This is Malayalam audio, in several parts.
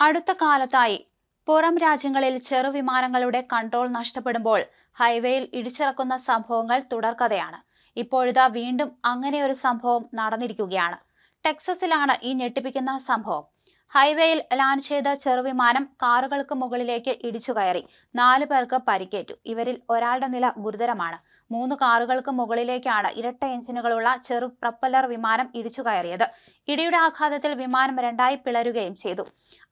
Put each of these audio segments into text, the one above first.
അടുത്ത കാലത്തായി പുറം രാജ്യങ്ങളിൽ ചെറുവിമാനങ്ങളുടെ കൺട്രോൾ നഷ്ടപ്പെടുമ്പോൾ ഹൈവേയിൽ ഇടിച്ചിറക്കുന്ന സംഭവങ്ങൾ തുടർക്കഥയാണ്. ഇപ്പോഴിതാ വീണ്ടും അങ്ങനെ ഒരു സംഭവം നടന്നിരിക്കുകയാണ്. ടെക്സസിലാണ് ഈ ഞെട്ടിപ്പിക്കുന്ന സംഭവം. ഹൈവേയിൽ ലാൻഡ് ചെയ്ത ചെറുവിമാനം കാറുകൾക്ക് മുകളിലേക്ക് ഇടിച്ചു കയറി. നാലു പേർക്ക് പരിക്കേറ്റു. ഇവരിൽ ഒരാളുടെ നില ഗുരുതരമാണ്. മൂന്ന് കാറുകൾക്ക് മുകളിലേക്കാണ് ഇരട്ട എഞ്ചിനുകളുള്ള ചെറു പ്രപ്പല്ലർ വിമാനം ഇടിച്ചു കയറിയത്. ഇടിയുടെ ആഘാതത്തിൽ വിമാനം രണ്ടായി പിളരുകയും ചെയ്തു.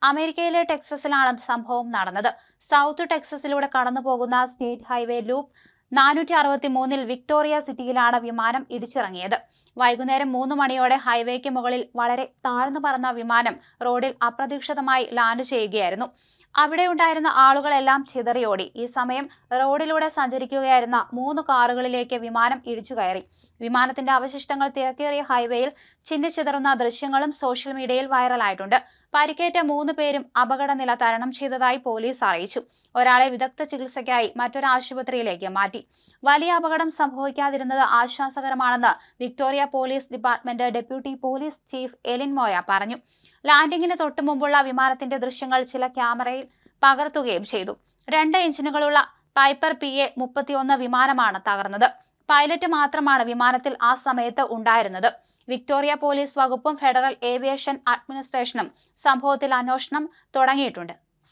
അമേരിക്കയിലെ ടെക്സസിലാണ് സംഭവം നടന്നത്. സൗത്ത് ടെക്സസിലൂടെ കടന്നു പോകുന്ന സ്റ്റേറ്റ് ഹൈവേ ലൂപ്പ് നാനൂറ്റി അറുപത്തി മൂന്നിൽ വിക്ടോറിയ സിറ്റിയിലാണ് വിമാനം ഇടിച്ചിറങ്ങിയത്. വൈകുന്നേരം മൂന്ന് മണിയോടെ ഹൈവേക്ക് മുകളിൽ വളരെ താഴ്ന്നു പറന്ന വിമാനം റോഡിൽ അപ്രതീക്ഷിതമായി ലാൻഡ് ചെയ്യുകയായിരുന്നു. അവിടെ ഉണ്ടായിരുന്ന ആളുകളെല്ലാം ചിതറിയോടി. ഈ സമയം റോഡിലൂടെ സഞ്ചരിക്കുകയായിരുന്ന മൂന്ന് കാറുകളിലേക്ക് വിമാനം ഇടിച്ചു കയറി. വിമാനത്തിന്റെ അവശിഷ്ടങ്ങൾ തിരക്കേറിയ ഹൈവേയിൽ ചിന്നിച്ചിതറുന്ന ദൃശ്യങ്ങളും സോഷ്യൽ മീഡിയയിൽ വൈറലായിട്ടുണ്ട്. പരിക്കേറ്റ മൂന്ന് പേരും അപകടനില തരണം ചെയ്തതായി പോലീസ് അറിയിച്ചു. ഒരാളെ വിദഗ്ധ ചികിത്സയ്ക്കായി മറ്റൊരു ആശുപത്രിയിലേക്ക് മാറ്റി. വലിയ അപകടം സംഭവിക്കാതിരുന്നത് ആശ്വാസകരമാണെന്ന് Victoria police department deputy police chief Elin Moya പറഞ്ഞു. ലാൻഡിങ്ങിന് തൊട്ടുമുമ്പുള്ള വിമാനത്തിന്റെ ദൃശ്യങ്ങൾ ചില ക്യാമറയിൽ പകർത്തുകയും ചെയ്തു. രണ്ട് എഞ്ചിനുകളുള്ള പൈപ്പർ പി എ മുപ്പത്തിയൊന്ന് വിമാനമാണ് തകർന്നത്. പൈലറ്റ് മാത്രമാണ് വിമാനത്തിൽ ആ സമയത്ത് ഉണ്ടായിരുന്നത്. വിക്ടോറിയ പോലീസ് വകുപ്പും ഫെഡറൽ ഏവിയേഷൻ അഡ്മിനിസ്ട്രേഷനും സംഭവത്തിൽ അന്വേഷണം തുടങ്ങിയിട്ടുണ്ട്.